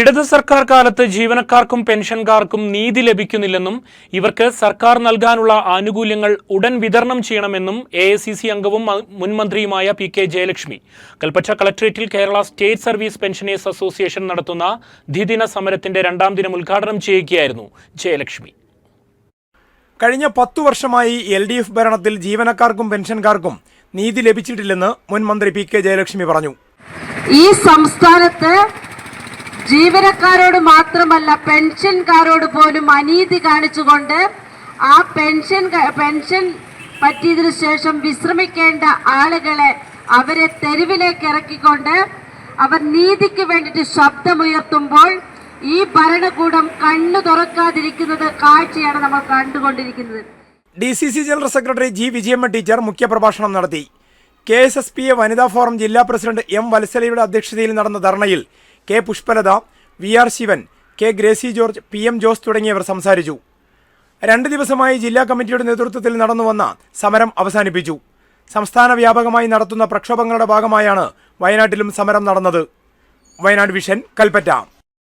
ഇടത് സർക്കാർ കാലത്ത് ജീവനക്കാർക്കും പെൻഷൻകാർക്കും നീതി ലഭിക്കുന്നില്ലെന്നും ഇവർക്ക് സർക്കാർ നൽകാനുള്ള ആനുകൂല്യങ്ങൾ ഉടൻ വിതരണം ചെയ്യണമെന്നും എ അംഗവും മുൻമന്ത്രിയുമായ പി കെ ജയലക്ഷ്മി. കൽപ്പറ്റ കളക്ടറേറ്റിൽ Kerala state service pensioners association നടത്തുന്ന ദ്വിദിന സമരത്തിന്റെ രണ്ടാം ദിനം ഉദ്ഘാടനം ചെയ്യുകയായിരുന്നു ജയലക്ഷ്മി. കഴിഞ്ഞ പത്തു വർഷമായി എൽ ഡി എഫ് ഭരണത്തിൽ ജീവനക്കാർക്കും പെൻഷൻകാർക്കും നീതി ലഭിച്ചിട്ടില്ലെന്ന് മുൻമന്ത്രി പി കെ ജയലക്ഷ്മി പറഞ്ഞു. ഈ സംസ്ഥാനത്ത് ജീവനക്കാരോട് മാത്രമല്ല പെൻഷൻകാരോട് പോലും അനീതി കാണിച്ചുകൊണ്ട് ആ പെൻഷൻ പെൻഷൻ പറ്റിയതിനു ശേഷം വിശ്രമിക്കേണ്ട ആളുകളെ അവരെ തെരുവിലേക്ക് ഇറക്കിക്കൊണ്ട് അവർ നീതിക്ക് വേണ്ടിയിട്ട് ശബ്ദമുയർത്തുമ്പോൾ ഈ ഭരണകൂടം കണ്ണു തുറക്കാതിരിക്കുന്നത് കാഴ്ചയാണ് നമ്മൾ കണ്ടുകൊണ്ടിരിക്കുന്നത്. D C C general secretary G Vijayamma teacher മുഖ്യപ്രഭാഷണം നടത്തി. K S S P A വനിതാ ഫോറം ജില്ലാ പ്രസിഡന്റ് എം വത്സലയുടെ അധ്യക്ഷതയിൽ നടന്ന ധർണയിൽ K Pushpalatha V R Sivan K Gracy George P M Jose തുടങ്ങിയവർ സംസാരിച്ചു. രണ്ട് ദിവസമായി ജില്ലാ കമ്മിറ്റിയുടെ നേതൃത്വത്തിൽ നടന്നുവന്ന സമരം അവസാനിപ്പിച്ചു. സംസ്ഥാന വ്യാപകമായി നടത്തുന്ന പ്രക്ഷോഭങ്ങളുടെ ഭാഗമായാണ് വയനാട്ടിലും സമരം നടന്നത്. വയനാട് വിഷൻ കൽപ്പറ്റ.